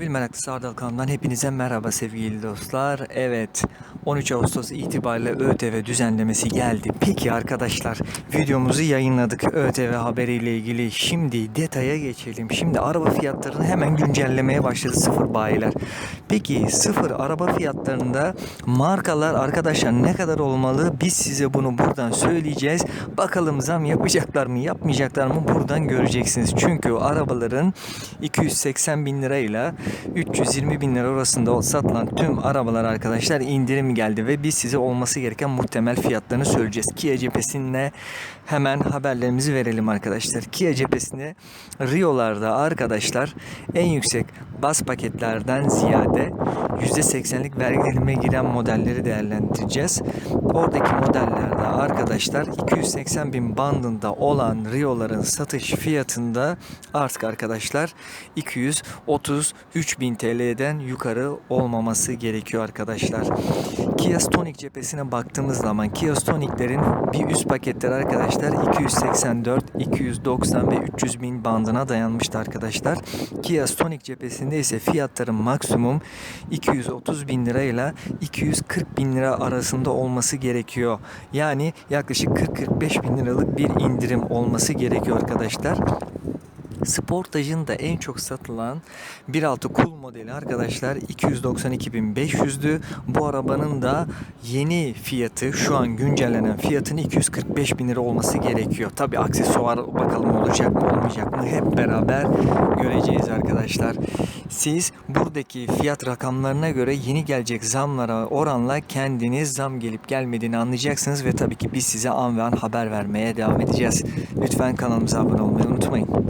Bil Meraklısı Ardal kanalından hepinize merhaba sevgili dostlar. Evet 13 Ağustos itibariyle ÖTV düzenlemesi geldi. Peki arkadaşlar videomuzu yayınladık ÖTV haberiyle ilgili. Şimdi detaya geçelim. Şimdi araba fiyatlarını hemen güncellemeye başladı sıfır bayiler. Peki sıfır araba fiyatlarında markalar arkadaşlar ne kadar olmalı? Biz size bunu buradan söyleyeceğiz. Bakalım zam yapacaklar mı yapmayacaklar mı buradan göreceksiniz. Çünkü arabaların 280 bin lirayla 320 bin lira orasında o satılan tüm arabalar arkadaşlar indirim geldi ve biz size olması gereken muhtemel fiyatlarını söyleyeceğiz. Kia cephesinde hemen haberlerimizi verelim arkadaşlar. Kia cephesinde Rio'larda arkadaşlar en yüksek bas paketlerden ziyade %80'lik vergi dilime giren modelleri değerlendireceğiz. Oradaki modellerde arkadaşlar 280 bin bandında olan Rio'ların satış fiyatında artık arkadaşlar 230 3000 TL'den yukarı olmaması gerekiyor arkadaşlar. Kia Stonic cephesine baktığımız zaman Kia Stonic'lerin bir üst paketleri arkadaşlar 284, 290 ve 300 bin bandına dayanmıştı arkadaşlar. Kia Stonic cephesinde ise fiyatların maksimum 230 bin lirayla 240 bin lira arasında olması gerekiyor. Yani yaklaşık 40-45 bin liralık bir indirim olması gerekiyor arkadaşlar. Sportaj'ın da en çok satılan 1.6 Cool modeli arkadaşlar 292.500'dü. Bu arabanın da yeni fiyatı şu an güncellenen fiyatının 245 bin lira olması gerekiyor. Tabi aksesuar bakalım olacak mı olmayacak mı hep beraber göreceğiz arkadaşlar. Siz buradaki fiyat rakamlarına göre yeni gelecek zamlara oranla kendiniz zam gelip gelmediğini anlayacaksınız ve tabii ki biz size an ve an haber vermeye devam edeceğiz. Lütfen kanalımıza abone olmayı unutmayın.